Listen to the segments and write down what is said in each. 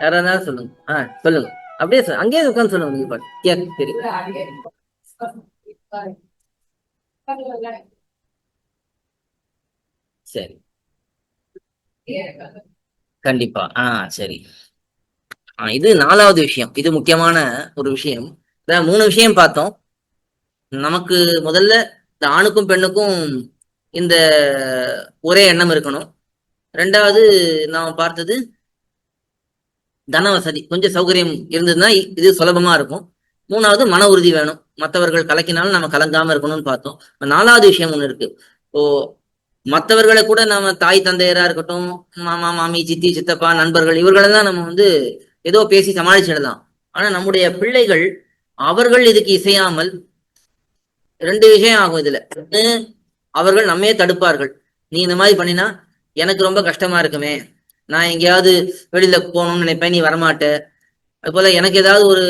யாராவது சொல்லுங்க. ஆ சொல்லுங்க. அப்படியே அங்கேயே உட்காந்து சொல்லுங்க நீங்க பாட்டு. கேட்க தெரியும் சரி. கண்டிப்பா. ஆ சரி. ஆஹ் இது நாலாவது விஷயம். இது முக்கியமான ஒரு விஷயம். மூணு விஷயம் பார்த்தோம். நமக்கு முதல்ல இந்த ஆணுக்கும் பெண்ணுக்கும் இந்த ஒரே எண்ணம் இருக்கணும். ரெண்டாவது நாம் பார்த்தது தன வசதி கொஞ்சம் சௌகரியம் இருந்ததுன்னா இது சுலபமா இருக்கும். மூணாவது மன உறுதி வேணும். மற்றவர்கள் கலக்கினாலும் நம்ம கலங்காம இருக்கணும்னு பார்த்தோம். நாலாவது விஷயம் ஒண்ணு இருக்கு. ஓ மற்றவர்களை கூட நம்ம தாய் தந்தையரா இருக்கட்டும் மாமா மாமி சித்தி சித்தப்பா நண்பர்கள் இவர்களெல்லாம் நம்ம வந்து ஏதோ பேசி சமாளிச்சிடலாம். ஆனா நம்முடைய பிள்ளைகள் அவர்கள் இதுக்கு இசையாமல் ரெண்டு விஷயம் ஆகும் இதுல. ஒண்ணு, அவர்கள் நம்மையே தடுப்பார்கள். நீ இந்த மாதிரி பண்ணினா எனக்கு ரொம்ப கஷ்டமா இருக்குமே. நான் எங்கேயாவது வெளியில போகணும்னு நினைப்பேன் நீ வரமாட்ட. அது போல எனக்கு ஏதாவது ஒரு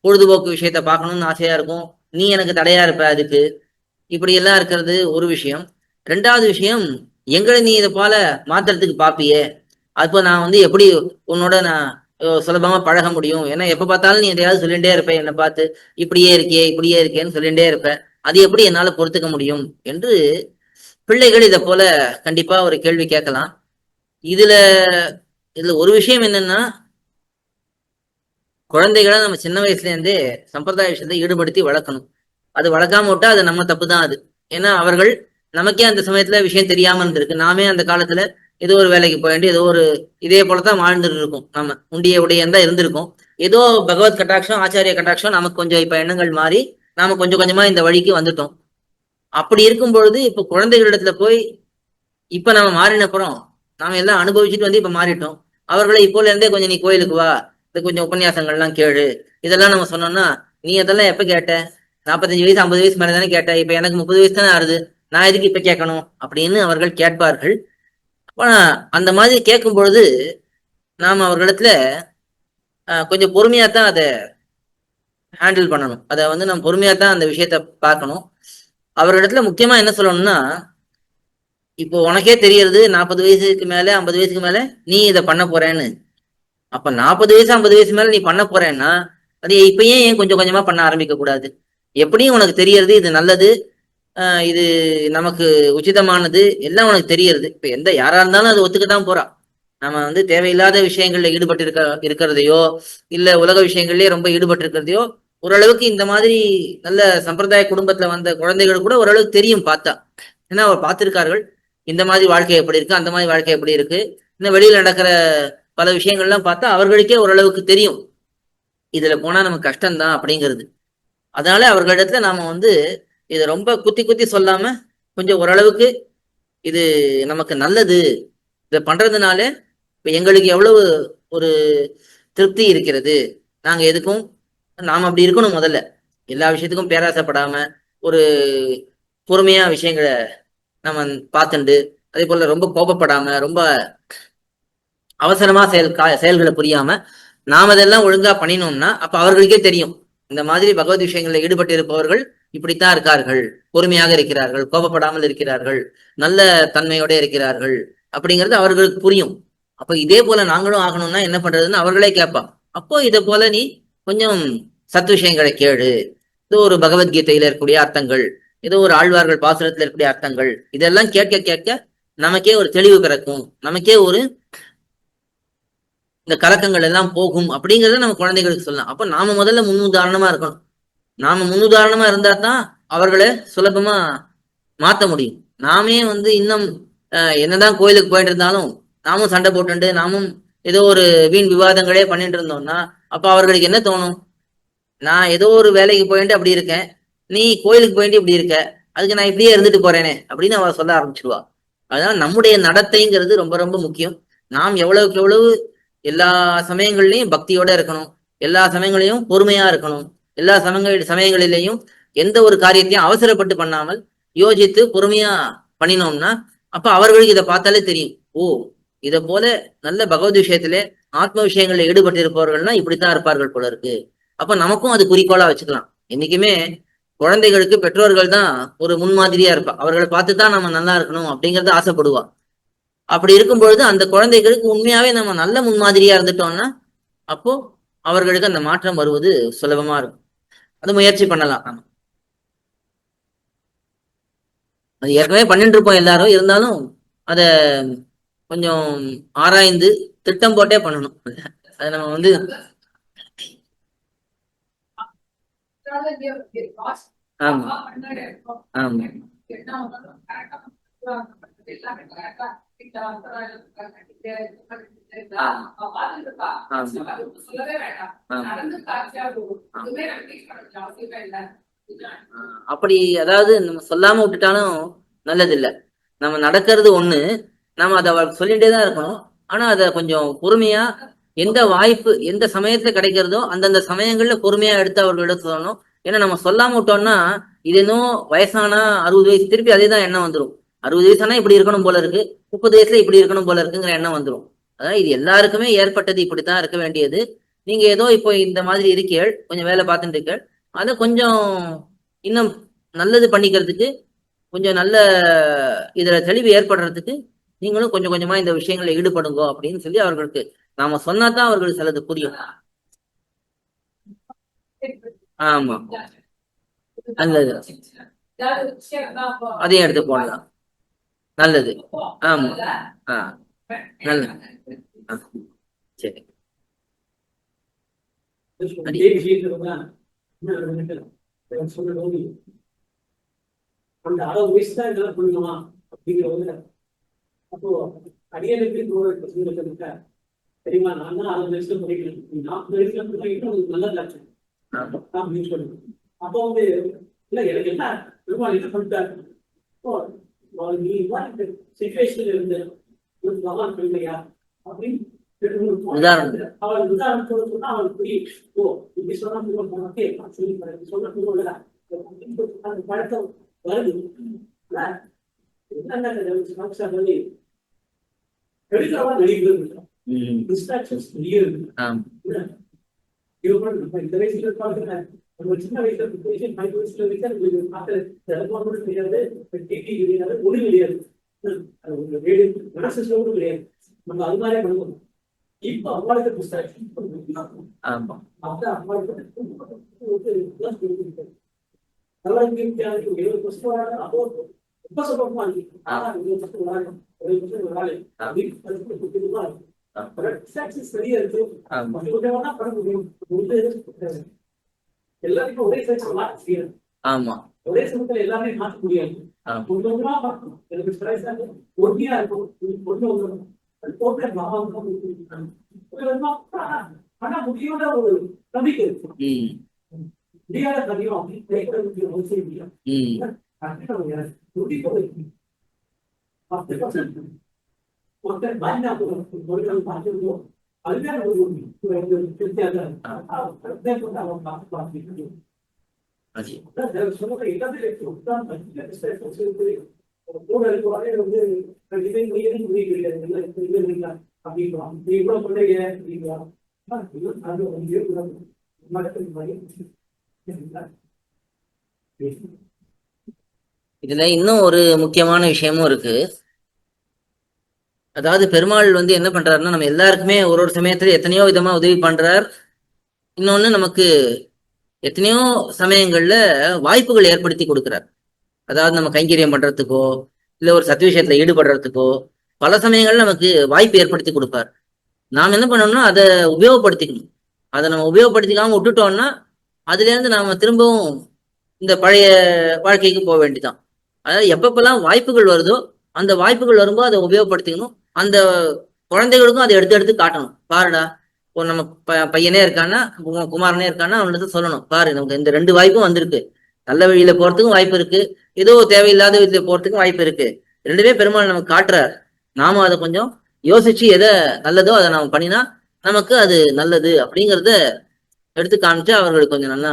பொழுதுபோக்கு விஷயத்த பார்க்கணும்னு ஆசையா இருக்கும். நீ எனக்கு தடையா இருப்ப அதுக்கு. இப்படி எல்லாம் இருக்கிறது ஒரு விஷயம். ரெண்டாவது விஷயம் எங்களை நீ இதை போல மாத்துறதுக்கு பாப்பியே. அப்போ நான் வந்து எப்படி உன்னோட நான் சுலபமா பழக முடியும்? ஏன்னா எப்ப பார்த்தாலும் நீ எதையாவது சொல்லிட்டே இருப்பேன் என்னை பார்த்து இப்படியே இருக்கே இப்படியே இருக்கேன்னு சொல்லிட்டே இருப்பேன். அது எப்படி என்னால பொறுத்துக்க முடியும்? என்று பிள்ளைகள் இதை போல கண்டிப்பா ஒரு கேள்வி கேட்கலாம். இதுல இதுல ஒரு விஷயம் என்னன்னா குழந்தைகளை நம்ம சின்ன வயசுல இருந்தே சம்பிரதாய விஷயத்தை ஈடுபடுத்தி வளர்க்கணும். அது வளர்க்காம விட்டா அது நம்ம தப்பு தான் அது. ஏன்னா அவர்கள் நமக்கே அந்த சமயத்துல விஷயம் தெரியாம இருந்திருக்கு. நாமே அந்த காலத்துல ஏதோ ஒரு வேலைக்கு போக வேண்டிய ஏதோ ஒரு இதே போலதான் வாழ்ந்துட்டு இருக்கோம் நம்ம உண்டிய உடைய தான் இருந்திருக்கோம். ஏதோ பகவத் கட்டாட்சம் ஆச்சாரிய கட்டாட்சம் நமக்கு கொஞ்சம் இப்ப எண்ணங்கள் மாறி நாம கொஞ்சம் கொஞ்சமா இந்த வழிக்கு வந்துட்டோம். அப்படி இருக்கும் பொழுது இப்ப குழந்தைகளிடத்துல போய் இப்ப நம்ம மாறினப்புறம் நாம எல்லாம் அனுபவிச்சுட்டு வந்து இப்ப மாறிட்டோம். அவர்களை இப்போல இருந்தே கொஞ்சம் நீ கோயிலுக்கு வா. இது கொஞ்சம் உபன்யாசங்கள்லாம் கேளு. இதெல்லாம் நம்ம சொன்னோம்னா நீ அதெல்லாம் எப்ப கேட்ட? நாற்பத்தஞ்சு வயசு ஐம்பது வயசு மேலே தானே கேட்ட. இப்ப எனக்கு முப்பது வயசு தானே ஆறுது. நான் எதுக்கு இப்ப கேட்கணும்? அப்படின்னு அவர்கள் கேட்பார்கள். அந்த மாதிரி கேட்கும் பொழுது நாம் அவர்களிடத்துல கொஞ்சம் பொறுமையா தான் அதை ஹேண்டில் பண்ணணும். அதை வந்து நம்ம பொறுமையா தான் அந்த விஷயத்த பார்க்கணும். அவர்களிடத்துல முக்கியமா என்ன சொல்லணும்னா இப்போ உனக்கே தெரியறது நாற்பது வயசுக்கு மேல ஐம்பது வயசுக்கு மேல நீ இதை பண்ண போறேன்னு. அப்ப நாற்பது வயசு ஐம்பது வயசு மேல நீ பண்ண போறேன்னா அது இப்பயே ஏன் கொஞ்சம் கொஞ்சமா பண்ண ஆரம்பிக்க கூடாது? எப்படியும் உனக்கு தெரியறது இது நல்லது. இது நமக்கு உச்சிதமானது. எல்லாம் உனக்கு தெரியறது இப்ப எந்த யாரா இருந்தாலும் அது ஒத்துக்கத்தான் போறா. நம்ம வந்து தேவையில்லாத விஷயங்கள்ல ஈடுபட்டு இருக்க இருக்கிறதையோ இல்ல உலக விஷயங்கள்லயே ரொம்ப ஈடுபட்டு இருக்கிறதையோ ஓரளவுக்கு இந்த மாதிரி நல்ல சம்பிரதாய குடும்பத்துல வந்த குழந்தைகள் கூட ஓரளவுக்கு தெரியும் பார்த்தா. ஏன்னா அவர் பார்த்திருக்கார்கள். இந்த மாதிரி வாழ்க்கை எப்படி இருக்கு? அந்த மாதிரி வாழ்க்கை எப்படி இருக்கு? இன்னும் வெளியில நடக்கிற பல விஷயங்கள்லாம் பார்த்தா அவர்களுக்கே ஓரளவுக்கு தெரியும். இதுல போனா நமக்கு கஷ்டம்தான் அப்படிங்கிறது. அதனால அவர்களிடத்துல நாம வந்து இதை ரொம்ப குத்தி குத்தி சொல்லாம கொஞ்சம் ஓரளவுக்கு இது நமக்கு நல்லது. இதை பண்றதுனால இப்ப எங்களுக்கு எவ்வளவு ஒரு திருப்தி இருக்கிறது. நாங்க எதுக்கும் நாம் அப்படி இருக்கணும் முதல்ல. எல்லா விஷயத்துக்கும் பேராசைப்படாம ஒரு பொறுமையா விஷயங்களை நம்ம பார்த்துண்டு அதே போல ரொம்ப கோபப்படாம ரொம்ப அவசரமா செயல் கா- செயல்களை புரியாம நாம் அதெல்லாம் ஒழுங்கா பண்ணினோம்னா அப்ப அவர்களுக்கே தெரியும். இந்த மாதிரி பகவத் விஷயங்களில் ஈடுபட்டு இருப்பவர்கள் இப்படித்தான் இருக்கார்கள். பொறுமையாக இருக்கிறார்கள். கோபப்படாமல் இருக்கிறார்கள். நல்ல தன்மையோட இருக்கிறார்கள். அப்படிங்கிறது அவர்களுக்கு புரியும். அப்ப இதே போல நாங்களும் ஆகணும்னா என்ன பண்றதுன்னு அவர்களே கேட்பான் அப்போ இதை போல நீ கொஞ்சம் சத் விஷயங்களை கேளு. இது ஒரு பகவத்கீதையில இருக்கக்கூடிய அர்த்தங்கள். ஏதோ ஒரு ஆழ்வார்கள் பாசுரத்துல இருக்கக்கூடிய அர்த்தங்கள். இதெல்லாம் கேட்க கேட்க நமக்கே ஒரு தெளிவு பிறக்கும். நமக்கே ஒரு இந்த கலக்கங்கள் எல்லாம் போகும். அப்படிங்கறத நம்ம குழந்தைகளுக்கு சொல்லலாம். அப்ப நாம முதல்ல முன்னுதாரணமா இருக்கணும். நாம முன்னுதாரணமா இருந்தா தான் அவர்களை சுலபமா மாத்த முடியும். நாமே வந்து இன்னும் என்னதான் கோயிலுக்கு போயிட்டு இருந்தாலும் நாமும் சண்டை போட்டுண்டு நாமும் ஏதோ ஒரு வீண் விவாதங்களே பண்ணிட்டு இருந்தோம்னா அப்ப அவர்களுக்கு என்ன தோணும்? நான் ஏதோ ஒரு வேலைக்கு போயிட்டு அப்படி இருக்கேன். நீ கோயிலுக்கு போயிட்டு இப்படி இருக்க. அதுக்கு நான் இப்படியே இருந்துட்டு போறேனே அப்படின்னு அவ சொல்ல ஆரம்பிச்சிருவா. அதனால நம்முடைய நடத்தைங்கிறது ரொம்ப ரொம்ப முக்கியம். நாம் எவ்வளவுக்கு எவ்வளவு எல்லா சமயங்கள்லயும் பக்தியோட இருக்கணும். எல்லா சமயங்களையும் பொறுமையா இருக்கணும். எல்லா சமயங்கள் சமயங்களிலேயும் எந்த ஒரு காரியத்தையும் அவசரப்பட்டு பண்ணாமல் யோசித்து பொறுமையா பண்ணினோம்னா அப்ப அவர்களுக்கு இதை பார்த்தாலே தெரியும். ஓ இத போல நல்ல பகவத் விஷயத்திலே ஆத்ம விஷயங்கள்ல ஈடுபட்டு இருப்பவர்கள்னா இப்படித்தான் இருப்பார்கள் போல இருக்கு. அப்ப நமக்கும் அது குறிக்கோளா வச்சுக்கலாம். என்னைக்குமே குழந்தைகளுக்கு பெற்றோர்கள் தான் ஒரு முன்மாதிரியா இருப்பா. அவர்களை பார்த்து தான் நம்ம நல்லா இருக்கணும் அப்படிங்கறத ஆசைப்படுவா. அப்படி இருக்கும் பொழுது அந்த குழந்தைகளுக்கு உண்மையாவே நம்ம நல்ல முன்மாதிரியா இருந்துட்டோம்னா அப்போ அவர்களுக்கு அந்த மாற்றம் வருவது சுலபமா இருக்கும். அது முயற்சி பண்ணலாம். நம்ம அது ஏற்கனவே பண்ணிட்டு இருப்போம் எல்லாரும். இருந்தாலும் அத கொஞ்சம் ஆராய்ந்து திட்டம் போட்டே பண்ணணும். அது நம்ம வந்து ஆமா. ஆமா. அப்படி அதாவது நம்ம சொல்லாம விட்டுட்டாலும் நல்லதில்ல. நம்ம நடக்கிறது ஒண்ணு நம்ம அதை அவளுக்கு சொல்லிட்டே தான் இருக்கணும். ஆனா அதை கொஞ்சம் பொறுமையா எந்த வாய்ப்பு எந்த சமயத்துல கிடைக்கிறதோ அந்தந்த சமயங்கள்ல பொறுமையா எடுத்து அவர்களிடம் சொல்லணும். ஏன்னா நம்ம சொல்லாம விட்டோம்னா இது இன்னும் வயசானா அறுபது வயசு திருப்பி அதே தான் எண்ணம் வந்துடும் அறுபது வயசானா இப்படி இருக்கணும் போல இருக்கு முப்பது வயசுல இப்படி இருக்கணும் போல இருக்குங்கிற எண்ணம் வந்துடும் அதான் இது எல்லாருக்குமே ஏற்பட்டது இப்படித்தான் இருக்க வேண்டியது. நீங்க ஏதோ இப்போ இந்த மாதிரி இருக்கீள் கொஞ்சம் வேலை பார்த்துட்டு இருக்கீள் அதை கொஞ்சம் இன்னும் நல்லது பண்ணிக்கிறதுக்கு கொஞ்சம் நல்ல இதுல தெளிவு ஏற்படுறதுக்கு நீங்களும் கொஞ்சம் கொஞ்சமா இந்த விஷயங்களை ஈடுபடுங்க அப்படின்னு சொல்லி அவர்களுக்கு நாம சொன்னாதான் அவர்களுக்கு சிலது புரியும். ஆமா. அதையும் எடுத்து போடலாம். நல்லது. ஆமா. ஆ. நல்லது சரி. அந்த அறுபது வயசு தான் இதெல்லாம் புரியுமா அப்படிங்கிறவங்க அப்போ அடியனுக்கு தோழர் தெரியுமா? நான் தான் அறுபது வயசுல படிக்கிறேன் நாற்பது வயசுல படிக்கிட்டு உங்களுக்கு நல்ல லட்சம் ஆமா. அப்படின்னு சொல்லுங்க. அப்போ வந்து இல்ல எனக்கு என்ன? பெருமாள் என்ன பண்ணிட்டாரு ஓ அவள் உதாரணத்தோட சொன்னா அவளுக்கு புரியும் ஓ இப்படி சொன்னா உனக்கு சொல்லி சொன்னா புரியும்ல அந்த பழக்கம் வருது? என்னென்ன எடுக்கிறவா நடிக்கிறது நம்ம இந்த வயசுல இருப்பாங்க நம்ம சின்ன வயசுல பேசி பதினஞ்சு வயசுல உங்களுக்கு கிடையாது டிவி கிடையாது ஒளி கிடையாது. ஹம், அது உங்க வீடு மனசு கூட கிடையாது. நம்ம அது மாதிரியே பண்ணுவோம். இப்ப அவளுக்கு டிஸ்ட்ராக்ஷன் ஆமா. அப்ப அவளுக்கு அவளுக்கு ஏழு கொஸ்டின் வராங்க அப்போ ரொம்ப சுலபமா இருக்கு. ஆனா இது கொஸ்டின் வராங்க ஒரு கொஸ்டின் வராங்க அப்படின்னு டிஸ்ட்ராக்ஷன் சரியா இருக்கு பண்ண முடியும். எல்லாருக்கும் ஒரே சமயத்துல மாற்ற முடியாது ஆமா. ஒரே சமயத்துல எல்லாமே மாற்ற முடியாது ஆமா கொஞ்சம் கொஞ்சமா பார்க்கணும் எனக்கு ஸ்ட்ரெஸ் ஆகும் ஒட்டியா இருக்கும். கொஞ்சம் கொஞ்சம் அது போட்டு பாவம் கொஞ்சம் கொஞ்சமா ஆனா முடியோட ஒரு நம்பிக்கை இருக்கும். ம். முடியாத காரியம் அப்படின்னு கேட்கறதுக்கு அவசியம் இல்லை ம். கண்டிப்பா முடியாது துடிப்பு இருக்கும். பத்து பர்சன்ட் ஒருத்தர் பயந்தா போதும். ஒரு நாள் பார்த்துருக்கோம் அதுதான் ஒரு ஒரு வித்தியாசம் அதே போட்டு அது சொல்லுங்க எல்லாமே கூட இருக்க வந்து முடியல இவ்வளவு அது இதுல இன்னும் ஒரு முக்கியமான விஷயமும் இருக்கு. அதாவது பெருமாள் வந்து என்ன பண்றாருன்னா நம்ம எல்லாருக்குமே ஒரு ஒரு சமயத்துல எத்தனையோ விதமா உதவி பண்றார். இன்னொன்னு நமக்கு எத்தனையோ சமயங்கள்ல வாய்ப்புகள் ஏற்படுத்தி கொடுக்கிறார். அதாவது நம்ம கைங்கரியம் பண்றதுக்கோ இல்ல ஒரு சத்து விஷயத்துல ஈடுபடுறதுக்கோ பல சமயங்கள்ல நமக்கு வாய்ப்பு ஏற்படுத்தி கொடுப்பார். நாம் என்ன பண்ணணும்னா அதை உபயோகப்படுத்திக்கணும். அதை நம்ம உபயோகப்படுத்திக்காம விட்டுட்டோம்னா அதுல இருந்து நாம திரும்பவும் இந்த பழைய வாழ்க்கைக்கு போக வேண்டிதான். அதாவது எப்பப்பெல்லாம் வாய்ப்புகள் வருதோ அந்த வாய்ப்புகள் வரும்போது அதை உபயோகப்படுத்திக்கணும். அந்த குழந்தைகளுக்கும் அதை எடுத்து எடுத்து காட்டணும். பாருடா இப்போ நம்ம பையனே இருக்கான்னா குமாரனே இருக்கான்னா அவன்கிட்ட சொல்லணும். பாரு நமக்கு இந்த ரெண்டு வாய்ப்பும் வந்திருக்கு. நல்ல வழியில போறதுக்கும் வாய்ப்பு இருக்கு. ஏதோ தேவையில்லாத வீட்டுல போறதுக்கும் வாய்ப்பு இருக்கு. ரெண்டுமே பெருமாள் நமக்கு காட்டுறாரு. நாம அதை கொஞ்சம் யோசிச்சு எதை நல்லதோ அதை நாம பண்ணினா நமக்கு அது நல்லது அப்படிங்கறத எடுத்து காமிச்சு அவர்களுக்கு கொஞ்சம் நல்லா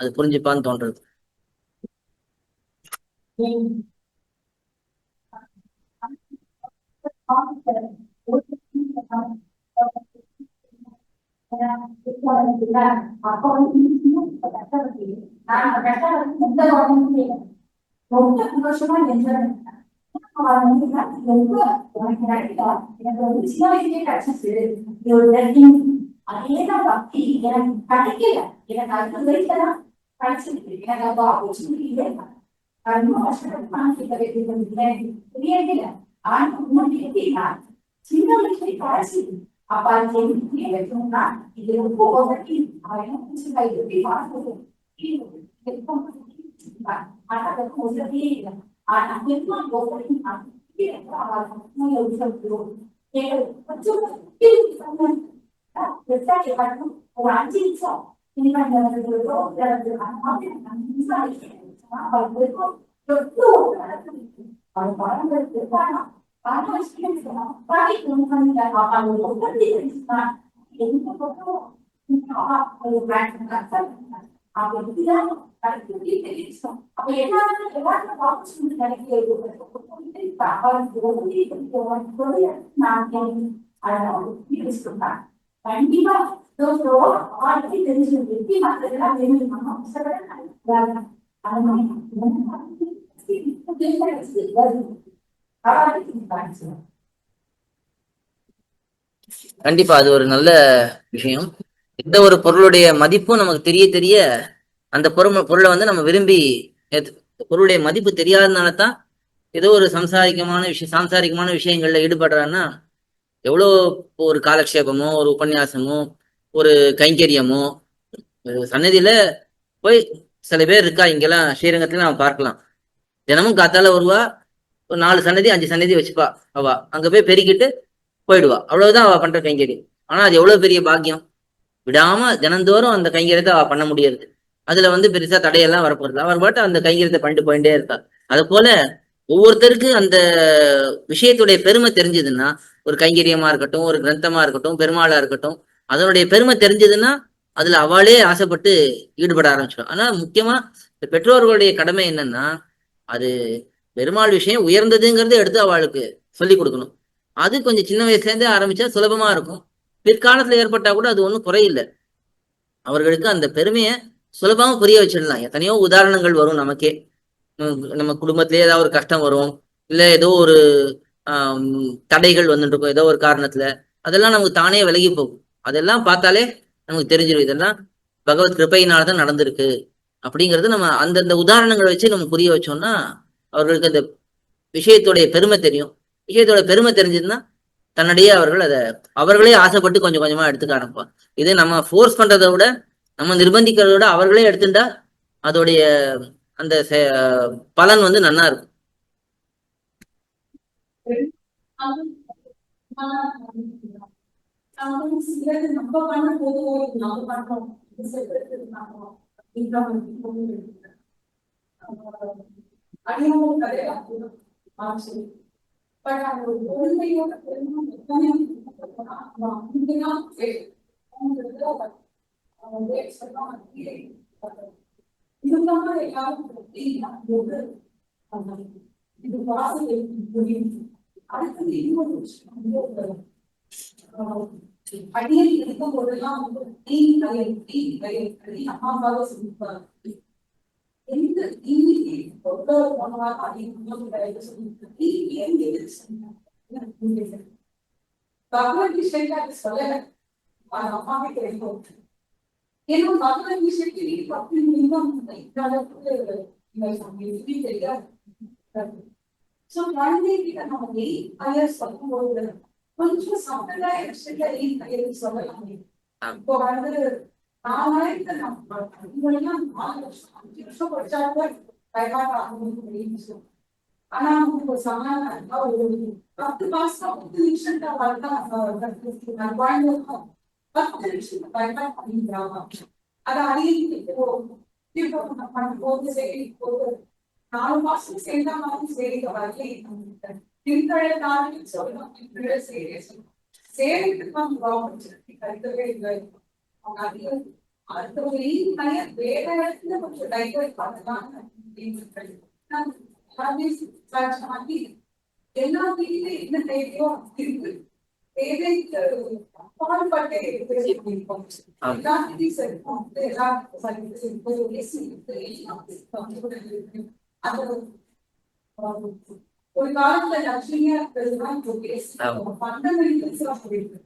அது புரிஞ்சுப்பான்னு தோன்றது அப்ப வந்து கஷ்டப்பட்டு நான் அந்த கஷ்டம் எந்த உடனே ரொம்ப சந்தோஷமா என்ஜாய் ரொம்ப எனக்கு கிடைக்கல எனக்கு வந்து சின்ன வயசுலயே கிடைச்சிச்சு இது ஒரு blessing. அதேதான் பக்தி எனக்கு கிடைக்கல எனக்கு அடுத்த வயசுல தான் கிடைச்சிருக்கு எனக்கு அந்த ஆப்பர்ச்சுனிட்டி இல்லை நான் 啊，我们可以看，其中的最大是啊，把我们里面的中啊，一个不好的地，啊，我们现在有地方就是，因为这个房子地主吧，啊，他的公司地的，啊，他们那么多地方，地大了，他有地方住，也我就是地主他，啊，有三十万户，我还记错，你看那个有多少，那个房子房地产上，啊，好多，有六百多。இன்னும் கஷ்டப்பட்டு மனசுல எனக்கு தெரியல ஆனா முன்னாடி எப்படின்னா சின்ன வயசுல கிடைச்சிருக்கு அப்ப அது எப்படி வைக்கணும்னா இது ரொம்ப உதவி அவன் என்ன புதுசா எப்படி பார்க்கணும் ஆனா அதுக்கு உதவியே இல்லை ஆனா என்ன உதவி ஒரு அஞ்சு நிமிஷம் அப்ப எல்லாரும் எல்லாரும் ஆப்பர்ச்சுனிட்டி கிடைக்கிறது கண்டிப்பா ஆல்ரெடி தெரிஞ்சு வெற்றி மாத்திரம் தெரிஞ்சுக்கணும் அது மாதிரி கண்டிப்பா அது ஒரு நல்ல விஷயம். எந்த ஒரு பொருளுடைய மதிப்பும் நமக்கு தெரிய தெரிய அந்த பொருள் பொருளை வந்து நம்ம விரும்பி பொருளுடைய மதிப்பு தெரியாதனால தான் ஏதோ ஒரு சம்சாரிகமான விஷயம் சாம்சாரிகமான விஷயங்கள்ல ஈடுபடுறான்னா எவ்வளோ ஒரு காலக்ஷேபமோ ஒரு உபன்யாசமோ ஒரு கைங்கரியமோ சன்னதியில போய் சில பேர் இருக்கா இங்கெல்லாம் ஸ்ரீரங்கத்துல நம்ம பார்க்கலாம். தினமும் காத்தால வருவா. ஒரு நாலு சன்னதி அஞ்சு சன்னதி வச்சுப்பா அவா. அங்க போய் பெருக்கிட்டு போயிடுவா. அவ்வளவுதான் அவ பண்ற கைங்கறி. ஆனா அது எவ்வளவு பெரிய பாக்கியம்? விடாம தினந்தோறும் அந்த கைங்கரியத்தை அவ பண்ண முடியாது. அதுல வந்து பெருசா தடையெல்லாம் வரப்போறது அவர் பாட்டு அந்த கைங்கரியத்தை பண்ணிட்டு போயிட்டே இருக்கா அது போல ஒவ்வொருத்தருக்கு அந்த விஷயத்துடைய பெருமை தெரிஞ்சதுன்னா ஒரு கைங்கரியமா இருக்கட்டும் ஒரு கிரந்தமா இருக்கட்டும் பெருமாளா இருக்கட்டும் அதனுடைய பெருமை தெரிஞ்சதுன்னா அதுல அவளே ஆசைப்பட்டு ஈடுபட ஆரம்பிச்சிடும் ஆனா முக்கியமா இந்த பெற்றோர்களுடைய கடமை என்னன்னா அது பெருமாள் விஷயம் உயர்ந்ததுங்கிறத எடுத்து அவளுக்கு சொல்லி கொடுக்கணும். அது கொஞ்சம் சின்ன வயசுலேருந்தே ஆரம்பிச்சா சுலபமா இருக்கும். பிற்காலத்துல ஏற்பட்டா கூட அது ஒன்றும் குறையில்லை. அவர்களுக்கு அந்த பெருமையை சுலபமா புரிய வச்சிடலாம். எத்தனையோ உதாரணங்கள் வரும் நமக்கே. நம்ம- குடும்பத்திலே ஏதாவது ஒரு கஷ்டம் வரும். இல்ல ஏதோ ஒரு தடைகள் வந்துட்டு இருக்கும் ஏதோ ஒரு காரணத்துல அதெல்லாம் நமக்கு தானே விலகி போகும். அதெல்லாம் பார்த்தாலே நமக்கு தெரிஞ்சிடும். இதெல்லாம் பகவத் கிருபையினால தான் நடந்திருக்கு. அப்படிங்கறது நம்ம அந்தந்த உதாரணங்களை வச்சு நம்ம புரிய வச்சோம்னா அவர்களுக்கு அந்த விஷயத்துடைய பெருமை தெரியும். விஷயத்தோட பெருமை தெரிஞ்சதுன்னா தன்னிடையே அவர்கள் அதை அவர்களே ஆசைப்பட்டு கொஞ்சம் கொஞ்சமா எடுத்துக்க ஆரம்பிப்பாங்க. இதே நம்ம ஃபோர்ஸ் பண்றதை விட நம்ம நிர்பந்திக்கிறத விட அவர்களே எடுத்துட்டா அதோடைய அந்த செ- பலன் வந்து நன்னா இருக்கும். அவங்க நம்ம பண்ணும் போது நம்ம பண்றோம் சிலது கிடையாது பட் அந்த ஒரு பொறுமையோட பெருமை எப்பவுமே அப்படிதான் இருந்தாலும் எல்லாரும் இது வாசல் புரியும் அடுத்தது இன்னொரு விஷயம் வந்து அடியில் இருக்கும் போதெல்லாம் வந்து தீ கயல் தீ கறி அம்மா அப்பாவை சொல்லிப்பாங்க எந்த தீ எவ்வளவு போனவா அதிகம் கயல் சொல்லிட்டு தீ ஏன் சொன்னாங்க பகவத் விஷயத்தை அது சொல்லல. அது அம்மாவே கிடைக்கும் ஏன்னா பகவத் விஷயத்தில் பத்து நிமிடம் இந்த அளவுக்கு எப்படி தெரியாது? சோ குழந்தைகிட்ட நம்ம கயல் சொல்லும்போது கொஞ்சம் சம்பிரதாய விஷயத்தை கையில் சொல்லலாம் இப்போ வந்து நாலாயிரத்து நம்ம இவெல்லாம் நாலு வருஷம் அஞ்சு வருஷம் படிச்சாலும் பயனாக ஆகணும் ஆனா உங்களுக்கு சமாதானம் ஒரு பத்து மாசம் பத்து நிமிஷம் தான் வாழ்ந்துருக்கோம் பத்து நிமிஷம் பயனா பண்ணிக்கிறாங்க அது அறிவிக்கு இப்போ இப்போ நம்ம பண்ணும்போது சரி ஒரு நாலு மாசம் சேர்ந்தா மாதிரி சரி வரலே திருக்கழ நாளில் சொல்லலாம் திருக்கழ சேரிய சேரிக்கு தான் ஆப்பர்ச்சுனிட்டி கிடைக்கவே இல்லை அவங்க அதிகம் அடுத்த ஒரு நிறைய வேற இடத்துல கொஞ்சம் டைவர்ட் பண்ணலாம் எல்லா வீட்ல என்ன தேவையோ இருக்கு தேவைக்கு அப்பாற்பட்ட இருக்கிறது இருக்கும். ஆமா. எல்லாத்தையும் சரி வந்து எல்லாம் சரி சரி போய் பேசி எல்லாம் இருக்கு. அது ஒரு காலத்துல லட்சுமியா இருக்கிறதுதான் ஆமா. ஃபண்டமெண்டல்ஸ் ஆஃப் இருக்கு.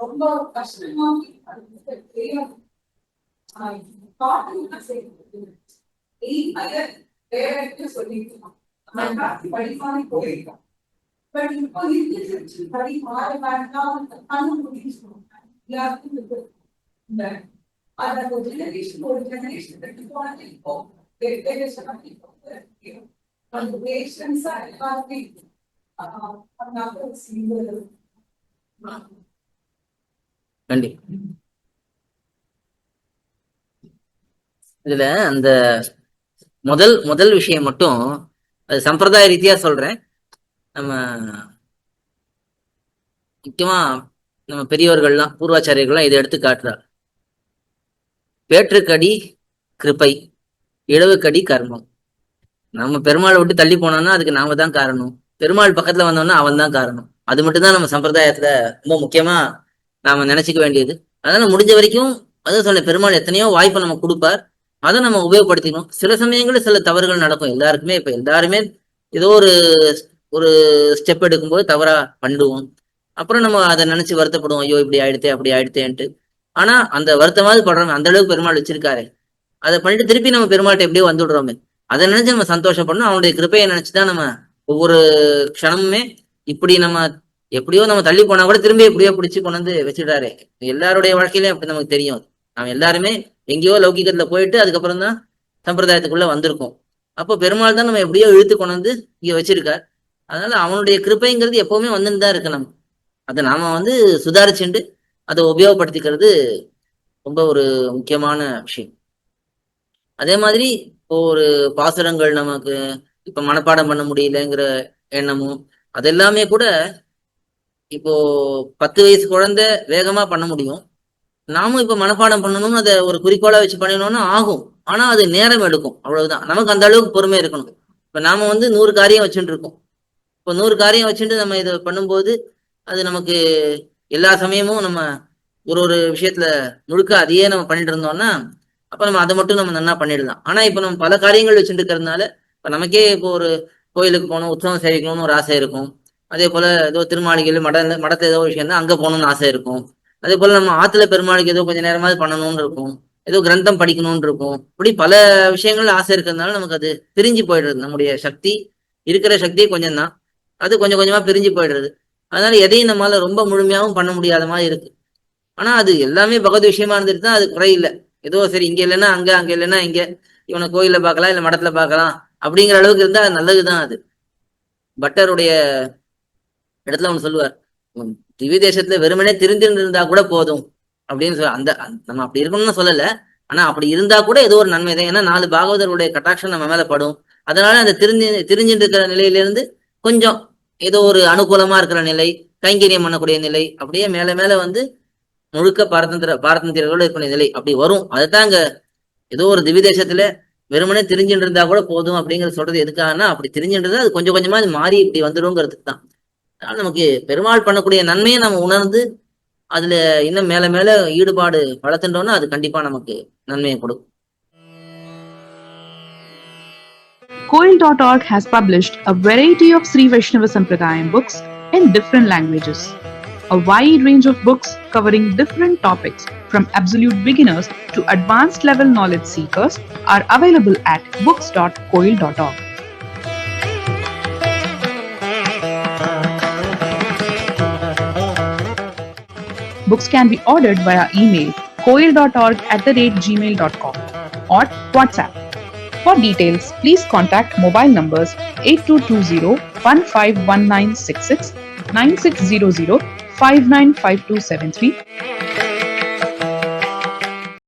ரொம்ப கஷ்டமா அது தெரியாது பாட்டு சொல்லிட்டு படிப்பானே போயிருக்கோம் பட் இப்போ இருக்கு படி மாற வேண்டாம் கண்ணு முடிச்சு எல்லாருக்கும் இந்த ஒரு ஜெனரேஷன் ஒரு ஜெனரேஷன் ரெண்டு போனது இப்போ ஜெனரேஷன் இப்போ அந்த பேஷன்ஸா எல்லாருமே அதனால சிங்கிள் இதுல அந்த முதல் முதல் விஷயம் மட்டும் அது சம்பிரதாய ரீதியா சொல்றேன். நம்ம முக்கியமா நம்ம பெரியவர்கள்லாம் பூர்வாச்சாரியர்கள்லாம் இதை எடுத்து காட்டுறார் பேற்றுக்கடி கிருபை இழவுக்கடி கர்மம். நம்ம பெருமாளை விட்டு தள்ளி போனோம்னா அதுக்கு நாம தான் காரணம். பெருமாள் பக்கத்துல வந்தோம்னா அவன் தான் காரணம். அது மட்டும்தான் நம்ம சம்பிரதாயத்துல ரொம்ப முக்கியமா நாம நினைச்சுக்க வேண்டியது. அதனால முடிஞ்ச வரைக்கும் அதான் சொன்னேன் பெருமாள் எத்தனையோ வாய்ப்பை நம்ம கொடுப்பார். அதை நம்ம உபயோகப்படுத்திக்கணும். சில சமயங்களில் சில தவறுகள் நடக்கும். எல்லாருக்குமே இப்போ எல்லாருமே ஏதோ ஒரு ஒரு ஸ்டெப் எடுக்கும்போது தவறாக பண்ணுவோம் அப்புறம் நம்ம அதை நினைச்சு வருத்தப்படுவோம். ஐயோ இப்படி ஆயிடுத்தே அப்படி ஆயிடுத்தேன்ட்டு. ஆனா அந்த வருத்தமாவது படுறோம் அந்த அளவுக்கு பெருமாள் வச்சிருக்காரு. அதை பண்ணிட்டு திருப்பி நம்ம பெருமாள்கிட்ட எப்படியோ வந்துடுறோமே. அதை நினைச்சு நம்ம சந்தோஷப்படணும். அவனுடைய கிருப்பையை நினைச்சுதான் நம்ம ஒவ்வொரு க்ஷணமுமே இப்படி நம்ம எப்படியோ நம்ம தள்ளி போனா கூட திரும்பி எப்படியோ பிடிச்சி கொண்டு வந்து வச்சுட்டாரு எல்லாருடைய வாழ்க்கையிலும் அப்படி நமக்கு தெரியும். நம்ம எல்லாருமே எங்கேயோ லௌகிகத்துல போயிட்டு அதுக்கப்புறம் தான் சம்பிரதாயத்துக்குள்ள வந்திருக்கோம். அப்போ பெருமாள் தான் நம்ம எப்படியோ இழுத்து கொண்டு வந்து இங்க வச்சிருக்கார். அதனால அவனுடைய கிருப்பைங்கிறது எப்பவுமே வந்துன்னு தான் இருக்கு நம்ம அதை நாம வந்து சுதாரிச்சுண்டு அதை உபயோகப்படுத்திக்கிறது ரொம்ப ஒரு முக்கியமான விஷயம். அதே மாதிரி இப்போ ஒரு பாசுரங்கள் நமக்கு இப்ப மனப்பாடம் பண்ண முடியலங்கிற எண்ணமும் அதெல்லாமே கூட இப்போ பத்து வயசு குழந்தை வேகமா பண்ண முடியும். நாமும் இப்ப மனப்பாடம் பண்ணணும்னு அதை ஒரு குறிக்கோளா வச்சு பண்ணணும்னு ஆகும். ஆனா அது நேரம் எடுக்கும். அவ்வளவுதான். நமக்கு அந்த அளவுக்கு பொறுமை இருக்கணும். இப்ப நாம வந்து நூறு காரியம் வச்சுட்டு இருக்கோம். இப்போ நூறு காரியம் வச்சுட்டு நம்ம இதை பண்ணும்போது அது நமக்கு எல்லா சமயமும் நம்ம ஒரு ஒரு விஷயத்துல முழுக்க அதையே நம்ம பண்ணிட்டு இருந்தோம்னா அப்ப நம்ம அதை மட்டும் நம்ம நல்லா பண்ணிடலாம். ஆனா இப்ப நம்ம பல காரியங்கள் வச்சுட்டு இருக்கிறதுனால இப்ப நமக்கே இப்போ ஒரு கோயிலுக்கு போகணும் உற்சவம் சேவிக்கணும்னு ஒரு ஆசை இருக்கும். அதே போல ஏதோ திருமாளிகையில் மட மடத்துல ஏதோ விஷயம் தான் அங்க போகணும்னு ஆசை இருக்கும். அதே போல நம்ம ஆத்துல பெருமாளுக்கு ஏதோ கொஞ்ச நேரமாவது பண்ணணும்னு இருக்கும். ஏதோ கிரந்தம் படிக்கணும்னு இருக்கும். இப்படி பல விஷயங்கள் ஆசை இருக்கிறதுனால நமக்கு அது பிரிஞ்சு போயிடுறது. நம்முடைய சக்தி இருக்கிற சக்தி கொஞ்சம் தான் அது கொஞ்சம் கொஞ்சமா பிரிஞ்சு போயிடுறது. அதனால எதையும் நம்மளால ரொம்ப முழுமையாகவும் பண்ண முடியாத மாதிரி இருக்கு. ஆனா அது எல்லாமே பகவத் விஷயமா இருந்துட்டு தான் அது குறையில்லை. ஏதோ சரி இங்க இல்லைன்னா அங்க அங்க இல்லைன்னா இங்க. இவனை கோயில பார்க்கலாம் இல்ல மடத்துல பார்க்கலாம். அப்படிங்கிற அளவுக்கு இருந்தா அது நல்லதுதான் அது. பட்டருடைய இடத்துல அவன் சொல்லுவார். திவ்ய தேசத்துல வெறுமனே திருந்திருந்திருந்தா கூட போதும். அப்படின்னு சொல்ல அந்த நம்ம அப்படி இருக்கணும்னு சொல்லல. ஆனா அப்படி இருந்தா கூட ஏதோ ஒரு நன்மை தான். ஏன்னா நாலு பாகவதருடைய கட்டாட்சம் நம்ம மேல படும். அதனால அந்த திரிஞ்சு திரிஞ்சுட்டு இருக்கிற நிலையிலிருந்து கொஞ்சம் ஏதோ ஒரு அனுகூலமா இருக்கிற நிலை கைங்கரியம் பண்ணக்கூடிய நிலை அப்படியே மேல மேல வந்து முழுக்க பாரதந்திர பாரதந்திரர்களோட இருக்கக்கூடிய நிலை அப்படி வரும். அதுதான் அங்க ஏதோ ஒரு திவ்ய தேசத்துல வெறுமனே திரிஞ்சுட்டு இருந்தா கூட போதும் அப்படிங்கறது சொல்றது எதுக்காகனா அப்படி திரிஞ்சுட்டு அது கொஞ்சம் கொஞ்சமா அது மாறி இப்படி வந்துடுங்கிறதுக்கு தான். அதனால நமக்கு பெருமாள் பண்ணக்கூடிய நன்மையை நம்ம உணர்ந்து அதுல இன்னும் மேல மேல ஈடுபாடு வளர்த்துட்டோம்னா அது கண்டிப்பா நமக்கு நன்மையை கொடுக்கும் Koil.org has published a variety of Sri Vaishnava Sampradayam books in different languages. A wide range of books covering different topics from absolute beginners to advanced level knowledge seekers are available at books.coil.org. Books can be ordered via email koil.org at the rate gmail.com or WhatsApp. For details, please contact mobile numbers 8220-151966, 9600-595273